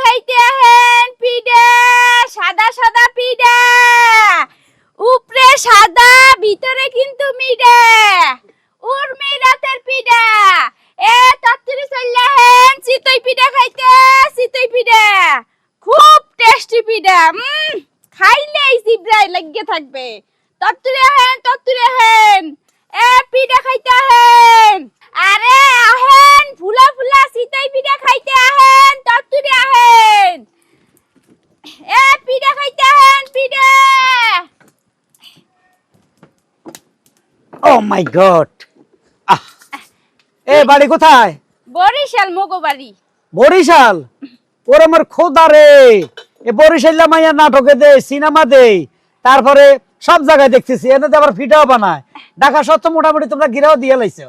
খাইতে আহেন পিডা সাদা সাদা পিডা উপরে সাদা ভিতরে কিন্তু মিডা উর্মি রাতের পিডা এ তাত্তিরি চলে আহেন চিতই পিডা খাইতে চিতই পিডা খুব টেস্টি পিডা উম খাইলেই জিব্রাই লাগিয়ে থাকবে তত্তুরে আহেন তত্তুরে আহেন এ পিডা খাইতে আহেন আরে আহেন ফুলা ফুলা সিতাই পিডা খাইতে আহেন তত্তুরে আহেন এ পিডা খাইতে আহেন পিডা ও মাই গড আহ এ বাড়ি কোথায়? বরিশাল মগবাড়ি। বরিশাল? ওর আমার খোদা রে। এ বরিশাল্লা মাইয়া নাটকে দে সিনেমা দে তারপরে সব জায়গায় দেখতেছি এনে তো আবার ফিটাও বানায়। ঢাকা সত্য মোটামুটি তোমরা গিরাও দিয়ে লাইছো।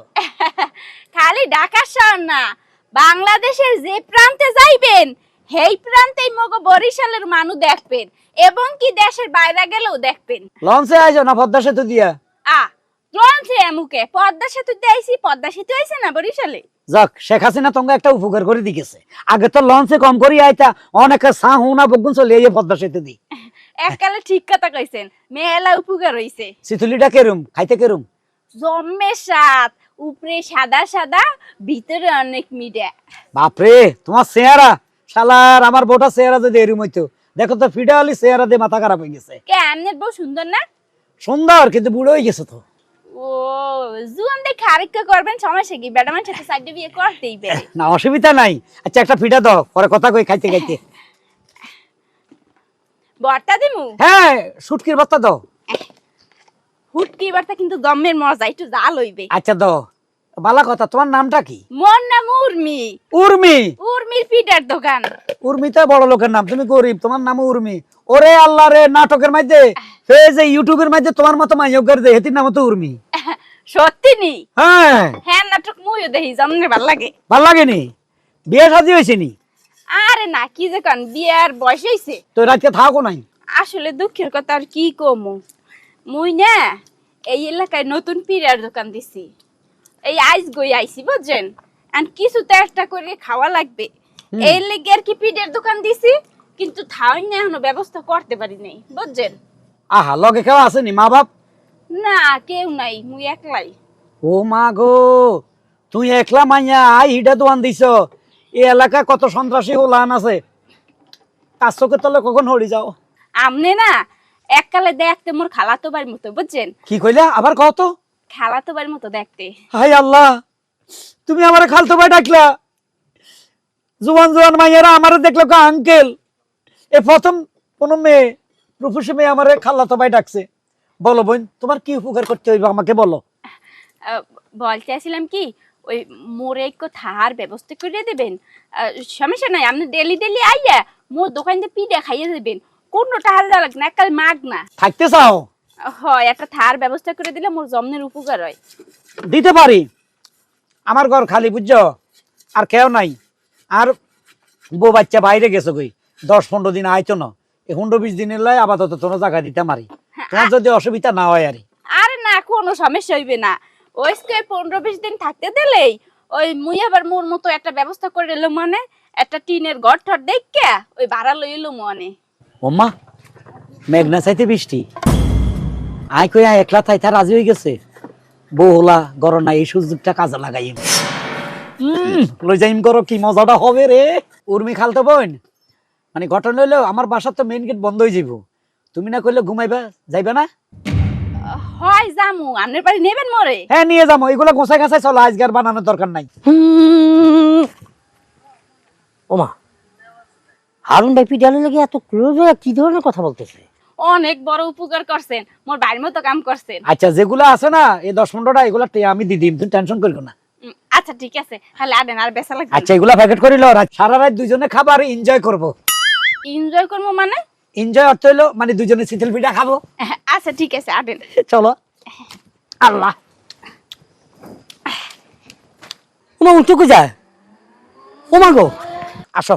খালি ঢাকা শহর না বাংলাদেশের যে প্রান্তে যাইবেন সেই প্রান্তেই মগ বরিশালের মানুষ দেখবেন এবং কি দেশের বাইরে গেলেও দেখবেন। লঞ্চে আইছো না পদ্মা সেতু দিয়া? আ রনছে এমুকে। পদ্মা সেতু দেইছি পদ্মা সেতু আইছে না বরিশালে? যাক শেখ হাসিনা তোমাকে একটা উপকার করে দিকেছে। আগে তো লঞ্চে কম করি আইতা অনেকে সা হুনা বগুন চলে এই পদ্মা সেতু দি। এককালে ঠিক কথা কইছেন মেলা উপকার হইছে। সিতুলিটা কেরুম খাইতে কেরুম? জম্মে সাত উপরে সাদা সাদা ভিতরে অনেক মিডা বাপরে তোমার চেহারা। শালার আমার বোটা চেহারা যদি এরম হইতো দেখো তো ফিডা আলি চেহারা দিয়ে মাথা খারাপ হয়ে গেছে। কে আমনের বউ সুন্দর না? সুন্দর কিন্তু বুড়ো হয়ে গেছে তো। ও জুয়ান দেখে আরেকটা করবেন সমস্যা কি? বেটা সাথে সাইডে বিয়ে করতেই পারে। না অসুবিধা নাই। আচ্ছা একটা ফিডা দাও পরে কথা কই খাইতে খাইতে। বর্তা দিমু? হ্যাঁ শুটকির বার্তা দাও। হুটকি বার্তা কিন্তু দমের মজা একটু জাল হইবে। আচ্ছা দাও। বালা কথা তোমার নামটা কি? মোর নাম উর্মি। উর্মি? উর্মির দোকান। উর্মি তো বড় লোকের নাম তুমি গরিব তোমার নাম উর্মি। ওরে আল্লাহ রে নাটকের মধ্যে ইউটিউবের মধ্যে তোমার মতো মাইয়কের দে হেতির নাম তো উর্মি। সত্যি নি? হ্যাঁ। হ্যাঁ নাটক মুইও দেখি জমনে ভালো লাগে। ভালো বিয়ে শাদি নি? আরে না কি যে কান বিয়ার বয়স হইছে তো রাতকে থাকো নাই? আসলে দুঃখের কথা আর কি কমু? মুই না এই এলাকায় নতুন পিড়ার দোকান দিছি। এই আইস গই আইছি বুঝছেন? আর কিছু তো একটা করে খাওয়া লাগবে। এই লেগে আর কি পিড়ের দোকান দিছি কিন্তু থাই না এখনও ব্যবস্থা করতে পারি নাই বুঝছেন? আহা লগে কেউ আসেনি মা বাপ না কেউ নাই মুই একলাই। ও মা গো তুই একলা মাইয়া আই হিডা দোয়ান দিছ। এই এলাকা কত সন্ত্রাসী হোলান আছে। চোখের তলে কখন হরি যাও? আমনে না এককালে দেখতে মোর খালাতো বাড়ির মতো বুঝছেন? কি কইলা আবার কত খালাতো বাড়ির মতো দেখতে। হাই আল্লাহ তুমি আমার খালতো ভাই ডাকলা। জুয়ান জুয়ান মাইয়ারা আমারে দেখল কা আঙ্কেল। এ প্রথম কোন মেয়ে রূপসী মেয়ে আমারে খালাতো ভাই ডাকছে। বলো বোন তোমার কি উপকার করতে হইবে আমাকে বলো। বলতে আসছিলাম কি ওই মোরে একটু থাহার ব্যবস্থা করে দেবেন। সমস্যা নাই আপনি ডেলি ডেলি আইয়া মোর দোকান দিয়ে পিঠা খাইয়ে দেবেন। কোনো টাহার লাগবে না একাল মাগ না। থাকতে চাও? হয় একটা থাহার ব্যবস্থা করে দিলে মোর জমনের উপকার হয়। দিতে পারি। আমার ঘর খালি বুঝছ? আর কেউ নাই। আর বউ বাচ্চা বাইরে গেছো কই? দশ পনেরো দিন আইতো না। এই পনেরো বিশ দিনের লাই আপাতত তোমার জায়গা দিতে মারি তোমার যদি অসুবিধা না হয় আরে আরে না কোনো সমস্যা হইবে না। ওই স্কে পনেরো বিশ দিন থাকতে দিলেই ওই মুই আবার মোর মতো একটা ব্যবস্থা করে এলো মানে একটা টিনের ঘর ঠর দেখে ওই ভাড়া লই এলো মনে। ওম্মা মেঘনা চাইতে বৃষ্টি। আয় কই আয় একলা থাইতা রাজি হয়ে গেছে। বউলা গরম না এই সুযোগটা কাজে লাগাই লই যাইম করো কি মজাটা হবে রে? উর্মি খালতো বোন মানে ঘটনা হইল আমার বাসার তো মেইন গেট বন্ধ হয়ে যাইব। তুমি না কইলে ঘুমাইবা? যাইবা না? হয় জামু আপনার বাড়ি নেবেন মরে? হ্যাঁ নিয়ে যাব এগুলো গোছাই গাছাই চলো আজকে আর বানানোর দরকার নাই। ওমা হারুন ভাই পিডালের লেগে এত ক্লোজ হয়ে কি ধরনের কথা বলতেছে? অনেক বড় উপকার করছেন। মোর বাড়ির মতো কাম করছেন। আচ্ছা যেগুলো আছে না এই দশ পনেরোটা এগুলো তে- আমি দিদি তুমি টেনশন করিও না। আচ্ছা ঠিক আছে। তাহলে আদেন আর বেসা লাগবে। আচ্ছা এগুলা প্যাকেট করিল সারা রাত দুজনে খাবার এনজয় করব। এনজয় করব মানে? এনজয় অর্থ হইল মানে দুজনে শীতল পিঠা খাব। আচ্ছা ঠিক আছে আদেন। চলো। আল্লাহ। ওমা কই যায় ওমা গো। আসো।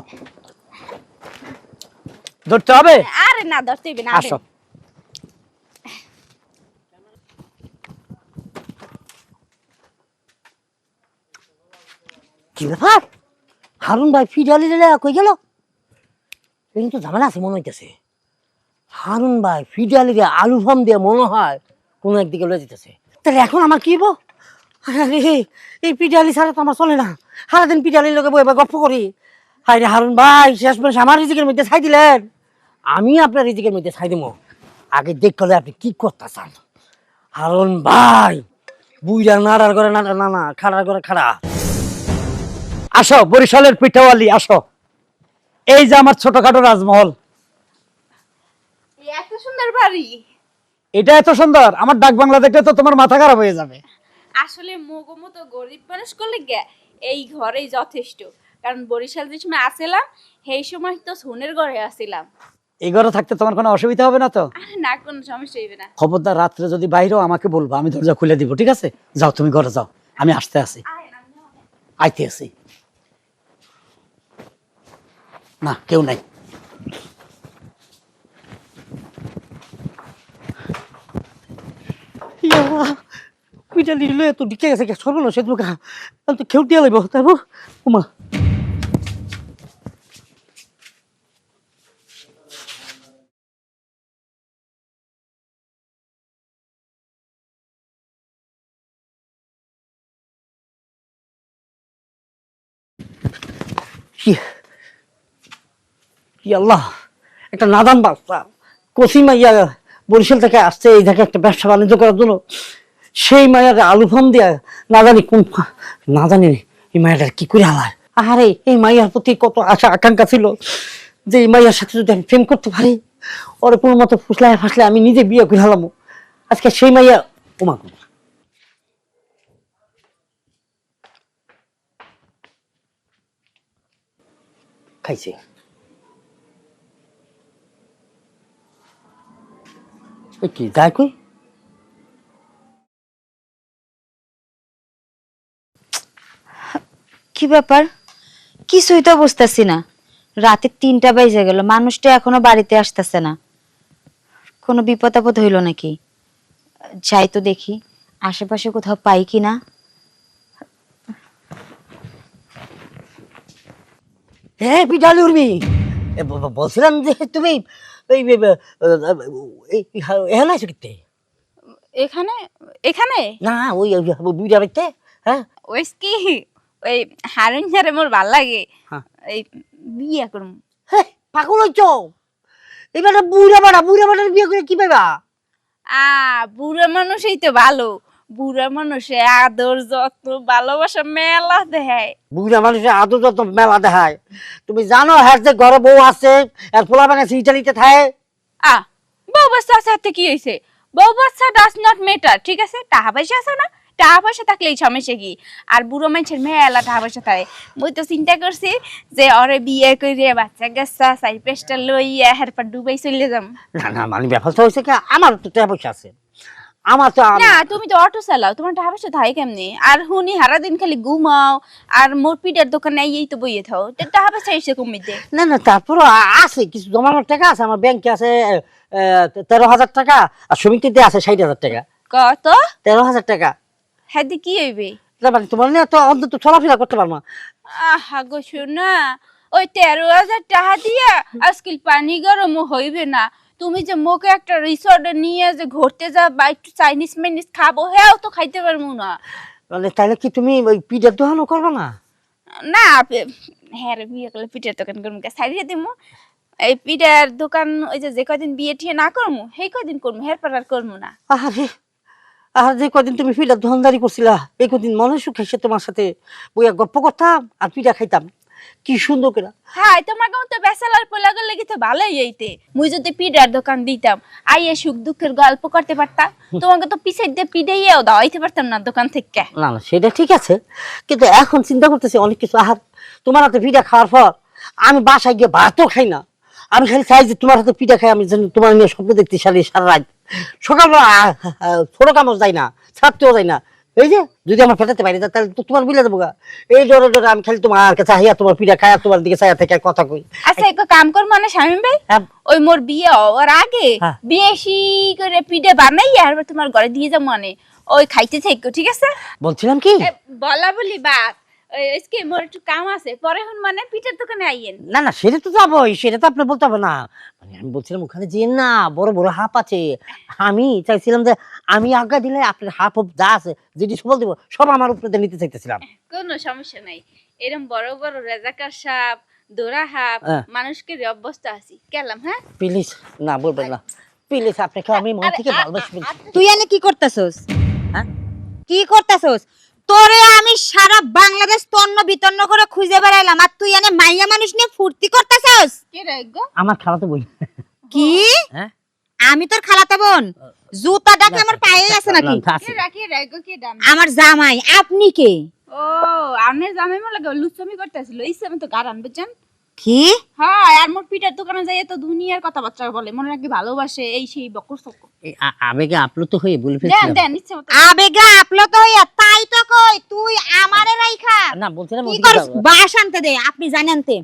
ধরতে হবে? আরে না ধরতে না আসো। কি ব্যাপার? হারুন ভাই লেগে কই গেল? কিন্তু ঝামেলা আছে মনে হইতেছে। হারুন ভাই ফিডিয়ালিকে আলু ফার্ম দিয়ে মনে হয় কোনো একদিকে লয়ে যেতেছে। তাহলে এখন আমার কি বো এই পিডিয়ালি ছাড়া তো আমার চলে না। সারাদিন পিডিয়ালির লোকে বই গপ্প করি। হাই রে হারুন ভাই শেষ মাস আমার রিজিকের মধ্যে ছাই দিলেন। আমি আপনার রিজিকের মধ্যে ছাই দিব। আগে দেখলে আপনি কি করতে চান হারুন ভাই বুইরা নাড়ার করে নাড়া, না না, খাড়ার করে খাড়া। আসো, বরিশালের পিঠাওয়ালি, আসো। এই যে আমার ছোটখাটো রাজমহল। এত সুন্দর বাড়ি। এটা এত সুন্দর আমার ডাক বাংলা দেখলে তো তোমার মাথা খারাপ হয়ে যাবে। আসলে মোগো মতো গরিব মানুষ করলে গে এই ঘরেই যথেষ্ট। কারণ বরিশাল যে সময় আসিলাম সেই সময় তো সোনের ঘরে আসিলাম। এই ঘরে থাকতে তোমার কোনো অসুবিধা হবে না তো? আরে না কোনো সমস্যা হইবে না। খবরদার রাত্রে যদি বাইরেও আমাকে বলব আমি দরজা খুলে দিব ঠিক আছে? যাও তুমি ঘরে যাও আমি আসতে আছি আইতে আছি না কেউ নাই। পিডিয়ালি লয়ে তো ঢুকে গেছে সর্বনাশ সে দুকা তো খেউ দিয়া লাগবো তারপর উমা কি- কি আল্লাহ? একটা নাদান বাচ্চা। কসি মাইয়া বরিশাল থেকে আসছে, এই দেখে একটা ব্যবসা বাণিজ্য করার জন্য। সেই মায়ের আলু ফার্ম দিয়া না জানি কোন না জানি এই মায়ের কি করে হালায়? আরে এই মাইয়ার প্রতি কত আশা, আকাঙ্ক্ষা ছিল যে এই মাইয়ার সাথে যদি আমি প্রেম করতে পারি, ওর কোনো মতো ফুসলায় ফাসলে আমি নিজে বিয়ে করে হালাম। আজকে সেই মাইয়া গো। খাইছে। কি যায় কই কি ব্যাপার? কিছুই তো বুঝতেছি না। রাতে তিনটা বেজে গেল মানুষটা এখনও বাড়িতে আসতেছে না। কোনো বিপদ আপদ হইল নাকি? যাই তো দেখি আশেপাশে কোথাও পাই কি না? হ্যাঁ পিঠালি উর্মি! বলছিলাম যে তুমি এই এখানে আছো কিতে এখানে? এখানে? না ওই বুড়া বাইতে হ্যাঁ? ওই কি? ওই হারুন ঝারে মোর ভালো লাগে। হ্যাঁ। এই বিয়ে করুম। হ্যাঁ পাগল হইছ? এবার বুড়া বাড়া বুড়া বাড়ার বিয়ে করে কি পাইবা? আ বুড়া মানুষই তো ভালো। বুড়া মানুষে আদর যত্ন ভালোবাসা মেলা দেয় বুড়া মানুষের আদর যত মেলা দেখায়। তুমি জানো হ্যাঁ যে ঘরে বউ আছে আর পোলা বাঙা ইটালিতে থাকে? আ বউ বাচ্চা সাথে কি হয়েছে? বউ বাচ্চা ডাজ নট মেটার ঠিক আছে? টাকা পয়সা আছে না? টাকা পয়সা থাকলে এই সমস্যা কি? আর বুড়ো মানুষের মেলা টাকা পয়সা থাকে। মুই তো চিন্তা করছি যে ওরে বিয়ে করে বাচ্চা গাচ্চা সাইপ্রেসটা লইয়া ডুবাই চলে যাম। না না মানে ব্যাপারটা হয়েছে কি আমার তো টাকা পয়সা আছে। আমার তো না তুমি তো অটো চালাও তোমার টাকা পয়সা থাকে কেমনি? আর হুনি হারা দিন খালি ঘুমাও আর মোর দোকানে এই তো বইয়ে থাও টাকা পয়সা এসে কমে দে না না তারপরও আ- আছে কিছু জমানোর টাকা আছে আমার ব্যাংকে আছে তেরো হাজার টাকা আর সমিতিতে আছে ষাট হাজার টাকা। কত? তেরো হাজার টাকা। হ্যাঁ কি হইবে? মানে তোমার নিয়ে তো অন্তত চলাফেরা করতে পারব না। আহা গো শোনা ওই তেরো হাজার টাকা দিয়া আজকাল পানি গরম হইবে না। তুমি যে মোকে একটা রিসর্টে নিয়ে যে ঘুরতে যা বা একটু চাইনিজ মাইনিজ খাব হ্যাঁ তো খাইতে পারব না। মানে তাহলে কি তুমি ওই পিঠের দোকানও করব না? না হ্যাঁ রে বিয়ে করলে পিঠার দোকান করব সাইডে দিমু। এই পিঠার দোকান ওই যে যে কদিন বিয়ে ঠিয়ে না করব সেই কদিন করব হের পর করব না। আরে আর যে কদিন তুমি পিঠার দোকানদারি করছিলা এই কদিন মনে সুখ এসে তোমার সাথে বইয়া গপ্প করতাম আর পিঠা খাইতাম। কি সুন্দর করে। হ্যাঁ তোমার গাঁও তো বেসালার পোলাগর লেগে তো ভালোই এইতে মুই যদি পিঠার দোকান দিতাম আইয়ে সুখ দুঃখের গল্প করতে পারতাম তোমাকে তো পিছে দিয়ে পিঠাইয়াও দাওয়াইতে পারতাম না দোকান থেকে। না না সেটা ঠিক আছে কিন্তু এখন চিন্তা করতেছি অনেক কিছু। আহার তোমার হাতে পিঠা খাওয়ার পর আমি বাসায় গিয়ে ভাতও খাই না। আমি খালি চাই যে তোমার হাতে পিঠা খাই আমি যেন তোমার নিয়ে স্বপ্ন দেখতে সারি সারা রাত। সকালবেলা আহ, ছোট কামড় যাই না ছাড়তেও যাই না। এই যে যদি আমার ফেটাতে পারি তাহলে তো তোমার বুঝলে দেবো গা। এই জোর জোর আমি খালি তোমার কাছে হাইয়া তোমার পিঠা খায়া তোমার দিকে চাইয়া থেকে কথা কই। আচ্ছা এক কাম কর মানে স্বামী ভাই হ্যাঁ, ওই মোর বিয়ে হওয়ার আগে হ্যাঁ। বেশি করে পিঠে বানাই আর তোমার ঘরে দিয়ে যাব মানে। ওই খাইতে থাকো ঠিক আছে? বলছিলাম কি? বলা বলি ওই আজকে মোর একটু কাম আছে পরে হন মানে পিঠার দোকানে আইয়েন। না না সেটা তো যাবোই সেটা তো আপনি বলতে হবে না। মানে আমি বলছিলাম ওখানে যে না বড় বড় হাফ আছে। আমি চাইছিলাম যে আমি আজ্ঞা দিলে আপনার হাফ অফ যা আছে যেটি সবল দেবো সব আমার উপরে নিতে চাইতেছিলাম। কোনো সমস্যা নাই। এরম বড় বড় রেজাকার সাপ দোরা হাপ হ্যাঁ। মানুষকে অবস্থা আছি গেলাম হ্যাঁ? প্লিজ না বলবেন না। প্লিজ আপনাকে আমি মন থেকে ভালোবাসি তুই এনে কি করতেছস? হ্যাঁ? কি করতেছস? তোরে আমি সারা বাংলাদেশ তন্ন বিতন্ন করে খুঁজে বেড়াইলাম আর তুই এনে মাইয়া মানুষ নিয়ে ফুর্তি করতেছস? কি রে গো? আমার খালাতো বই কি? হ্যাঁ? আমি তোর খালাতে বোন? জুতাটাকে আমার পায়ে আছে নাকি? কি রাখি কে রা কে কে দাম আমার জামাই আপনি কে? ও আমি জামাই মনে লাগে লুচ্ছমি করতেছিল ইচ্ছে আমি তো গারান বুঝছেন? কি? হ্যাঁ আর মোর পিঠার দোকানে যাই তো দুনিয়ার কথাবার্তা বলে মনে রাখি ভালোবাসে এই সেই বকর আ- আবেগে আপ্লুত হয়ে বলে দেন ফেলছিলাম। দেন ইচ্ছে মতো। আবেগা আপলত হইয়া তাই তো কই তুই আমারে রাইখা। না বলছিলাম কি ওদিকে করস বাস আনতে দে আপনি জানেনতে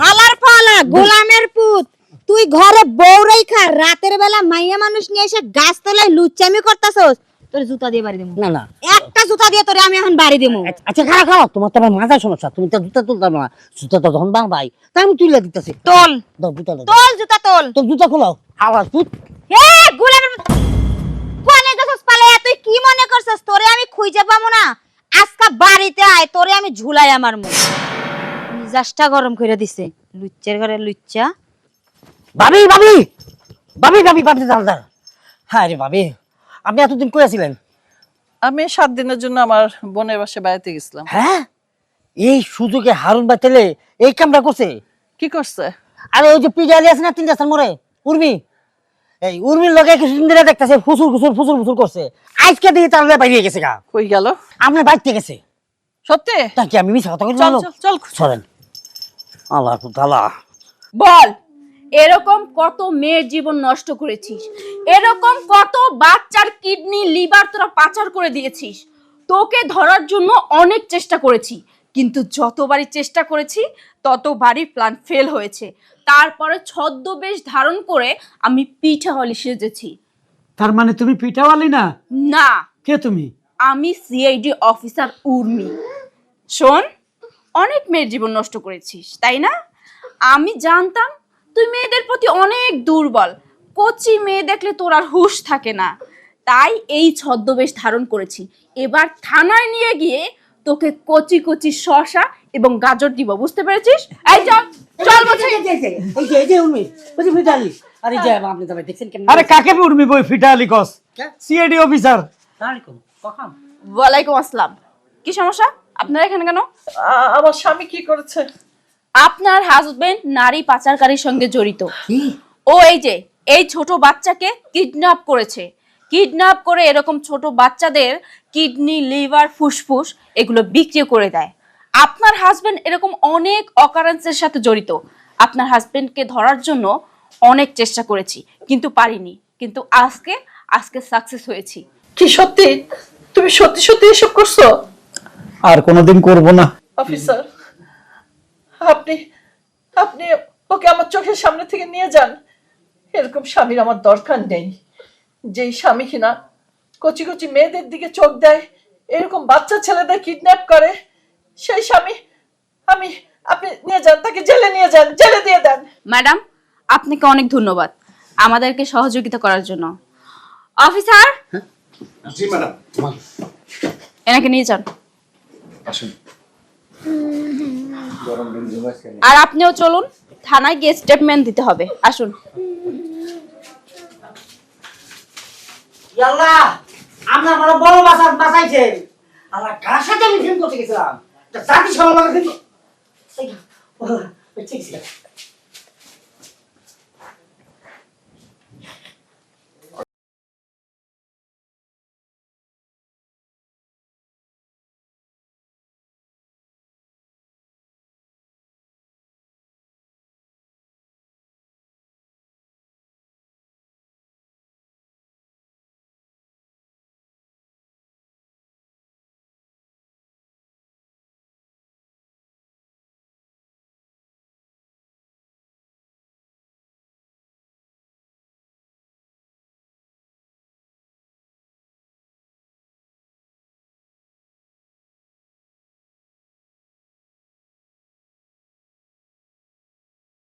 হালার পালা গোলামের পুত। তুই ঘরে বউ রাইখা রাতের বেলা মাইয়া মানুষ নিয়ে এসে গাছ তলায় লুচ্চামি করতাছস। তোর জুতা দিয়ে বাড়ি দেবো না না। একটা জুতা দিয়ে তোরে আমি এখন বাড়ি দেবো আচ্ছা, আচ্ছা খারাপ খারাপ তোমার তো মাথায় সমস্যা। তুমি তো জুতা তুলতাম না। জুতা তো যখন বাং ভাই। তাই আমি তুলে দিতেছি। তোল। জুতা তোল জুতা তোল। তোর জুতা খোলাও। আওয়াজ তুই। হে গোলামের কোনে গেছস পালাইয়া? তুই কি মনে করছস? তোরে আমি খুঁজে পাবো না। আজকা বাড়িতে আয় তোরে আমি ঝুলাই আমার মুখ মিজাজটা গরম করে দিছে। লুচ্চের ঘরে লুচ্চা। ভাবি ভাবি ভাবি ভাবি ভাবি দালদার হ্যাঁ রে ভাবি আপনি এতদিন করেছিলেন আমি সাত দিনের জন্য আমার বোনের বাসে বেড়াতে গেছিলাম। হ্যাঁ? এই সুযোগে হারুন বাতেলে এই কামটা করছে? কি করছে? আর ওই যে পিজালি আছে না তিনটা স্থান মোড়ে? উর্মি? এই উর্মির লগে কিছুদিন ধরে দেখতেছে ফুসুর ফুসুর ফুসুর ফুসুর করছে। আজকে দিয়ে তার বাইরে গেছে গা। কই গেল? আপনার বাইতে গেছে। সত্যি? তা কি আমি মিশা কথা চল বলছি চল চল। সরেন। আল্লাহ তালা বল! এরকম কত মেয়ের জীবন নষ্ট করেছিস? এরকম কত বাচ্চার কিডনি লিভার তোরা পাচার করে দিয়েছিস? তোকে ধরার জন্য অনেক চেষ্টা করেছি কিন্তু যতবারই চেষ্টা করেছি ততবারই প্ল্যান ফেল হয়েছে। তারপরে ছদ্মবেশ ধারণ করে আমি পিঠা হলি সেজেছি। তার মানে তুমি পিঠাওয়ালি না? না। কে তুমি? আমি সিআইডি অফিসার উর্মি। শোন অনেক মেয়ের জীবন নষ্ট করেছিস তাই না? আমি জানতাম তুই মেয়েদের প্রতি অনেক দুর্বল। কচি মেয়ে দেখলে তোর আর হুশ থাকে না। তাই এই ছদ্মবেশ ধারণ করেছি। এবার থানায় নিয়ে গিয়ে তোকে কচি কচি শশা এবং গাজর দিব বুঝতে পেরেছিস? এই চল চল বলছি। এই যে এই যে উর্মি ওই যে পিজালি আরে যে আপনি তবে দেখছেন কেমন আরে কাকে উর্মি বই ফিটালি কস? সিআইডি অফিসার আলাইকুম কখন? ওয়ালাইকুম আসসালাম। কি সমস্যা? আপনারা এখানে কেন? আমার স্বামী কি করেছে? আপনার হাজবেন্ড নারী পাচারকারীর সঙ্গে জড়িত। ও এই যে এই ছোট বাচ্চাকে কিডন্যাপ করেছে। কিডন্যাপ করে এরকম ছোট বাচ্চাদের কিডনি লিভার ফুসফুস এগুলো বিক্রি করে দেয়। আপনার হাজবেন্ড এরকম অনেক অকারেন্সের সাথে জড়িত। আপনার হাজবেন্ডকে ধরার জন্য অনেক চেষ্টা করেছি কিন্তু পারিনি। কিন্তু আজকে আজকে সাকসেস হয়েছি। কি সত্যি? তুমি সত্যি সত্যি এসব করছ? আর কোনোদিন করব না। অফিসার আপনি আপনি ওকে আমার চোখের সামনে থেকে নিয়ে যান। এরকম স্বামীর আমার দরকার নেই। যেই স্বামী কিনা কচি কচি মেয়েদের দিকে চোখ দেয় এরকম বাচ্চা ছেলেদের কিডন্যাপ করে সেই স্বামী আমি আপনি নিয়ে যান তাকে জেলে নিয়ে যান জেলে দিয়ে দেন। ম্যাডাম আপনাকে অনেক ধন্যবাদ আমাদেরকে সহযোগিতা করার জন্য। অফিসার? জি ম্যাডাম। এনাকে নিয়ে যান। আসুন। আর আপনিও চলুন থানায় গিয়ে স্টেটমেন্ট দিতে হবে। আসুন। আল্লাহ আপনার বড় আল্লাহ কার সাথে আমি ফিল্ম করতে গেছিলাম? তা জাতি সবার লাগে ফিল্ম